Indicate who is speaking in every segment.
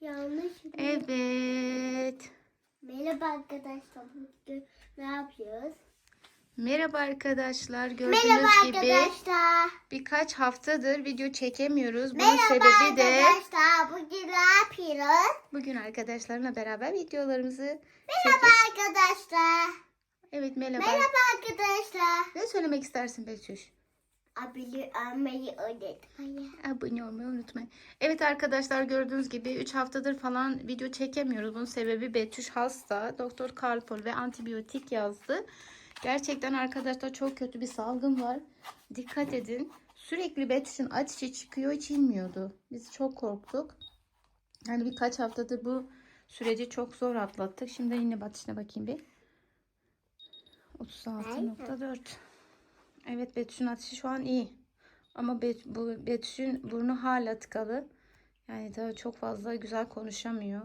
Speaker 1: Yanlış?
Speaker 2: Evet.
Speaker 1: Merhaba arkadaşlar. Ne yapıyoruz?
Speaker 2: Merhaba arkadaşlar. Gördüğünüz
Speaker 1: Merhaba
Speaker 2: gibi
Speaker 1: arkadaşlar.
Speaker 2: birkaç haftadır video çekemiyoruz. Bunun
Speaker 1: Merhaba
Speaker 2: sebebi de
Speaker 1: arkadaşlar. Bugün ne yapıyoruz?
Speaker 2: bugün arkadaşlarımla beraber videolarımızı
Speaker 1: Merhaba
Speaker 2: çekip-
Speaker 1: arkadaşlar.
Speaker 2: Evet merhaba.
Speaker 1: Merhaba arkadaşlar.
Speaker 2: Ne söylemek istersin Betüş?
Speaker 1: Abili almayı unutmayın.
Speaker 2: Abone olmayı unutmayın. Evet arkadaşlar gördüğünüz gibi 3 haftadır falan video çekemiyoruz. Bunun sebebi Betüş hasta. Doktor Kalpol ve antibiyotik yazdı. Gerçekten arkadaşlar çok kötü bir salgın var. Dikkat edin. Sürekli Betüş'ün ateşi çıkıyor hiç inmiyordu. Biz çok korktuk. Yani birkaç haftadır bu süreci çok zor atlattık. Şimdi yine batışına bakayım bir. 36.4 Evet Betüş'ün ateşi şu an iyi. Ama Bet, bu Betüş'ün burnu hala tıkalı. Yani daha çok fazla güzel konuşamıyor.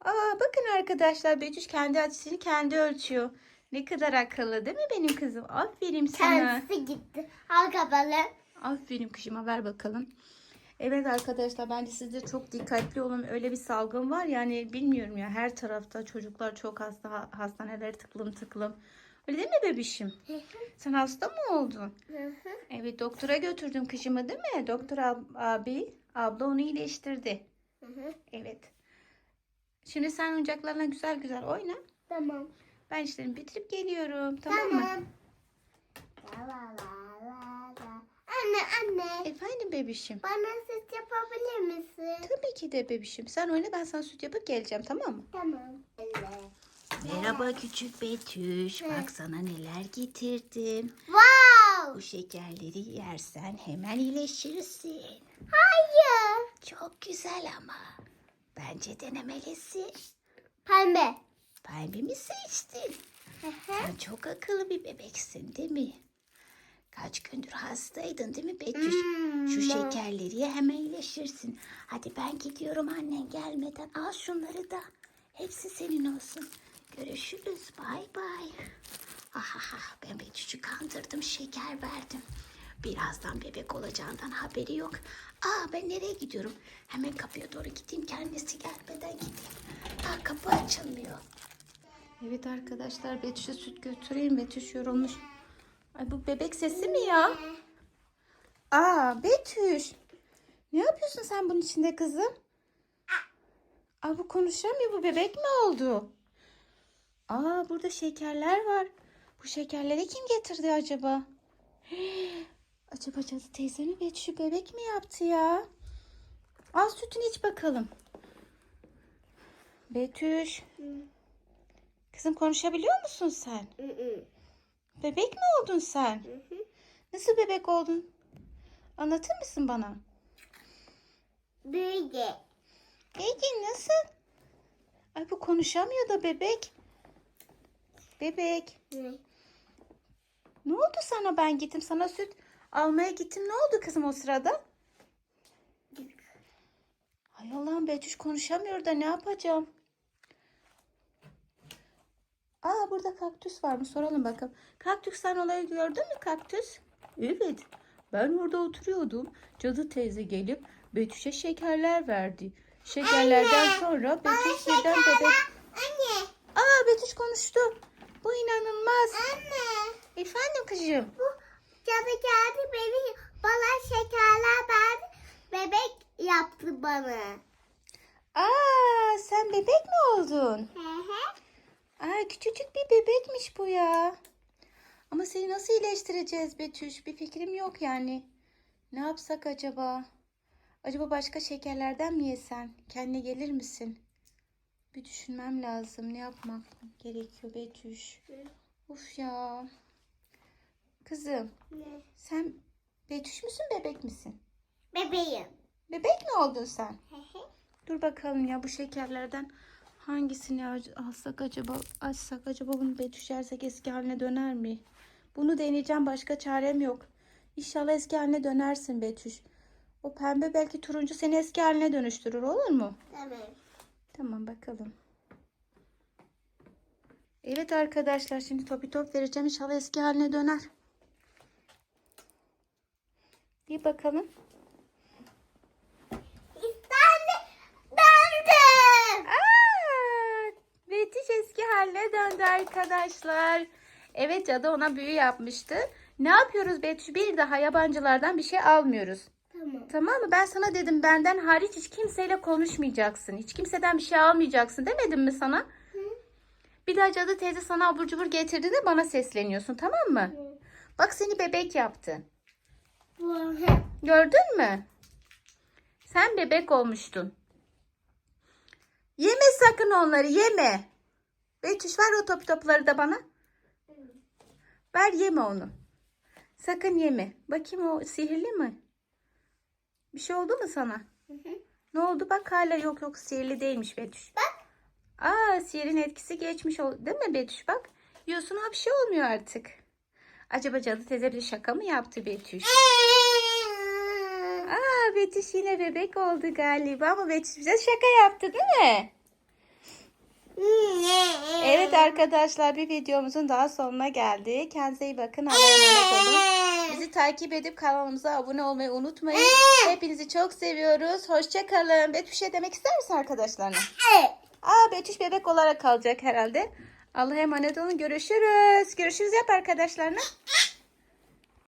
Speaker 2: Aa bakın arkadaşlar Betüş kendi ateşini kendi ölçüyor. Ne kadar akıllı değil mi benim kızım? Aferin sana.
Speaker 1: Kendisi gitti. Al kapalı.
Speaker 2: Aferin kuşuma ver bakalım. Evet arkadaşlar bence siz de çok dikkatli olun. Öyle bir salgın var yani bilmiyorum ya her tarafta çocuklar çok hasta ha- hastaneler tıklım tıklım. Öyle değil mi bebişim? Sen hasta mı oldun? Evet doktora götürdüm kışımı değil mi? Doktor ab- abi abla onu iyileştirdi. Evet. Şimdi sen oyuncaklarla güzel güzel oyna.
Speaker 1: Tamam.
Speaker 2: Ben işlerimi bitirip geliyorum. Tamam, mı?
Speaker 1: Tamam. La. Anne anne.
Speaker 2: Efendim bebişim.
Speaker 1: Bana ses yapabilir misin?
Speaker 2: Tabii ki de bebişim. Sen oyna ben sana süt yapıp geleceğim tamam mı?
Speaker 1: Tamam. Anne.
Speaker 2: Merhaba küçük Betüş. Bak sana neler getirdim.
Speaker 1: Wow.
Speaker 2: Bu şekerleri yersen hemen iyileşirsin.
Speaker 1: Hayır.
Speaker 2: Çok güzel ama. Bence denemelisin.
Speaker 1: Pembe.
Speaker 2: Pembe mi seçtin? Sen çok akıllı bir bebeksin değil mi? Kaç gündür hastaydın değil mi Betüş?
Speaker 1: Hmm,
Speaker 2: Şu şekerleri ye hemen iyileşirsin. Hadi ben gidiyorum annen gelmeden. Al şunları da. Hepsi senin olsun. Görüşürüz. Bay bay. Ahaha ben Betüş'ü kandırdım. Şeker verdim. Birazdan bebek olacağından haberi yok. Aa ben nereye gidiyorum? Hemen kapıya doğru gideyim. Kendisi gelmeden gideyim. Aa kapı açılmıyor. Evet arkadaşlar Betüş'e süt götüreyim. Betüş yorulmuş. Ay bu bebek sesi mi ya? Aa Betüş. Ne yapıyorsun sen bunun içinde kızım? Aa bu konuşamıyor. Bu bebek mi oldu? Aa burada şekerler var. Bu şekerleri kim getirdi acaba? Acaba Cadı teyze mi Betüş'ü bebek mi yaptı ya? Al sütünü iç bakalım. Betüş. Kızım konuşabiliyor musun sen? Bebek mi oldun sen? Nasıl bebek oldun? Anlatır mısın bana?
Speaker 1: Böyle.
Speaker 2: Ege nasıl? Ay bu konuşamıyor da bebek. Bebek. Ne oldu sana ben gittim sana süt almaya gittim. Ne oldu kızım o sırada? Ay Allah'ım Betüş konuşamıyor da ne yapacağım? Aa burada kaktüs var mı? Soralım bakalım. Kaktüs sen olayı gördün mü kaktüs? Evet. Ben orada oturuyordum. Cadı teyze gelip Betüş'e şekerler verdi. Şekerlerden sonra Betüş birden bebek...
Speaker 1: Anne.
Speaker 2: Aa Betüş konuştu. Bu inanılmaz.
Speaker 1: Anne.
Speaker 2: Kızım.
Speaker 1: Bu cadı geldi beni bana şekerler verdi. Bebek yaptı bana.
Speaker 2: Aa sen bebek mi oldun?
Speaker 1: Hı hı.
Speaker 2: Aa küçücük bir bebekmiş bu ya. Ama seni nasıl iyileştireceğiz Betüş? Bir fikrim yok yani. Ne yapsak acaba? Acaba başka şekerlerden mi yesen? Kendine gelir misin? Bir düşünmem lazım. Ne yapmak gerekiyor Betüş? Uf ya. Kızım
Speaker 1: Ne?
Speaker 2: sen Betüş müsün bebek misin?
Speaker 1: Bebeğim.
Speaker 2: Bebek mi oldun sen? Dur bakalım ya bu şekerlerden hangisini alsak acaba açsak acaba bunu Betüş yersek eski haline döner mi? Bunu deneyeceğim başka çarem yok. İnşallah eski haline dönersin Betüş. O pembe belki turuncu seni eski haline dönüştürür olur mu?
Speaker 1: Tamam.
Speaker 2: Tamam bakalım. Evet arkadaşlar şimdi topi top vereceğim inşallah eski haline döner. Bir bakalım.
Speaker 1: Betiş eski haline döndü
Speaker 2: arkadaşlar. Evet cadı ona büyü yapmıştı. Ne yapıyoruz Betüş? Bir daha yabancılardan bir şey almıyoruz.
Speaker 1: Tamam.
Speaker 2: Tamam mı? Ben sana dedim benden hariç hiç kimseyle konuşmayacaksın. Hiç kimseden bir şey almayacaksın demedim mi sana?
Speaker 1: Hı.
Speaker 2: Bir daha cadı teyze sana abur cubur getirdiğinde bana sesleniyorsun tamam mı?
Speaker 1: Hı.
Speaker 2: Bak seni bebek yaptı.
Speaker 1: Bu.
Speaker 2: Gördün mü? Sen bebek olmuştun. Yeme sakın onları yeme. Betüş ver o top topları da bana. Ver yeme onu. Sakın yeme. Bakayım o sihirli mi? Bir şey oldu mu sana?
Speaker 1: Hı hı.
Speaker 2: Ne oldu? Bak hala yok yok sihirli değilmiş Betüş.
Speaker 1: Bak.
Speaker 2: Aa sihirin etkisi geçmiş oldu değil mi Betüş? Bak yiyorsun ha bir şey olmuyor artık. Acaba cadı teyze bir şaka mı yaptı Betüş? Aa Betüş yine bebek oldu galiba ama Betüş bize şaka yaptı değil mi? Evet arkadaşlar bir videomuzun daha sonuna geldik. Kendinize iyi bakın. Allah'a emanet olun. Bizi takip edip kanalımıza abone olmayı unutmayın. Hepinizi çok seviyoruz. Hoşçakalın. Betüş şey demek ister misin arkadaşlarına? Aa Betüş bebek olarak kalacak herhalde. Allah'a emanet olun. Görüşürüz. Görüşürüz yap arkadaşlarına.